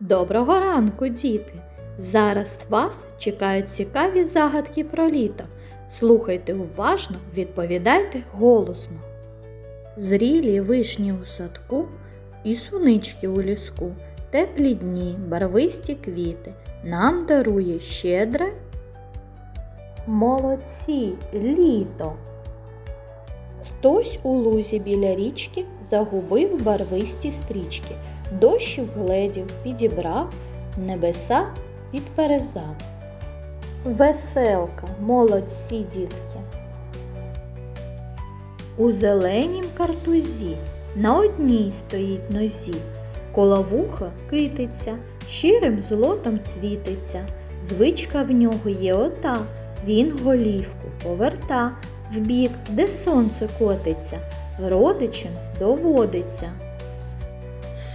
Доброго ранку, діти! Зараз вас чекають цікаві загадки про літо. Слухайте уважно, відповідайте голосно. Зрілі вишні у садку і сунички у ліску, теплі дні, барвисті квіти нам дарує щедре. Молодці, літо. Хтось у лузі біля річки загубив барвисті стрічки, дощ вгледів, підібрав, небеса підперезав. Веселка, молодці дітки. У зеленім картузі на одній стоїть нозі, коло вуха китиця, щирим злотом світиться. Звичка в нього є ота, він голівку поверта в бік, де сонце котиться, родичем доводиться.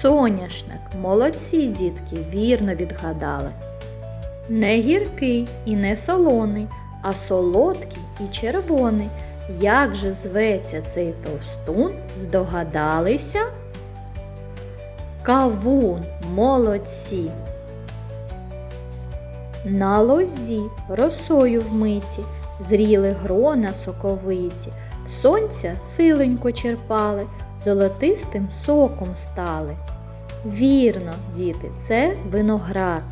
Соняшник, молодці дітки, вірно відгадали. Не гіркий і не солоний, а солодкий і червоний. Як же зветься цей товстун, здогадалися? Кавун, молодці. На лозі росою вмиті, зріли грона соковиті, сонця силенько черпали, золотистим соком стали. Вірно, діти, це виноград.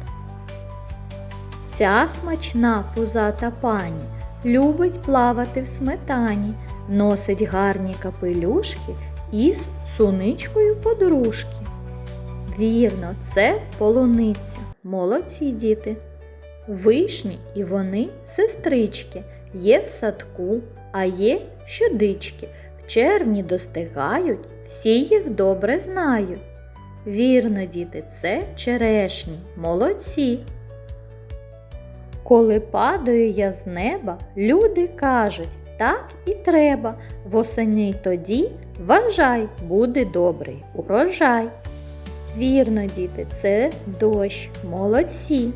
Ця смачна пузата пані любить плавати в сметані, носить гарні капелюшки із суничкою подружки. Вірно, це полуниця. Молодці діти. Вишні і вони сестрички, є в садку, а є щодички. Червні достигають, всі їх добре знають. Вірно, діти, це черешні, молодці. Коли падаю я з неба, люди кажуть, так і треба. Восени тоді вважай, буде добрий урожай. Вірно, діти, це дощ, молодці.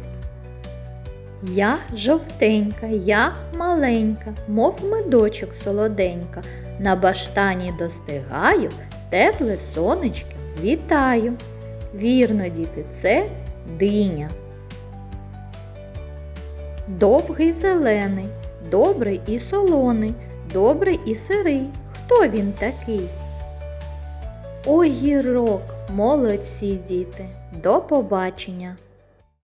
Я жовтенька, я маленька, мов медочок солоденька. На баштані достигаю, тепле сонечки вітаю. Вірно, діти, це диня. Довгий зелений, добрий і солоний, добрий і сирий. Хто він такий? Огірок, молодці діти. До побачення!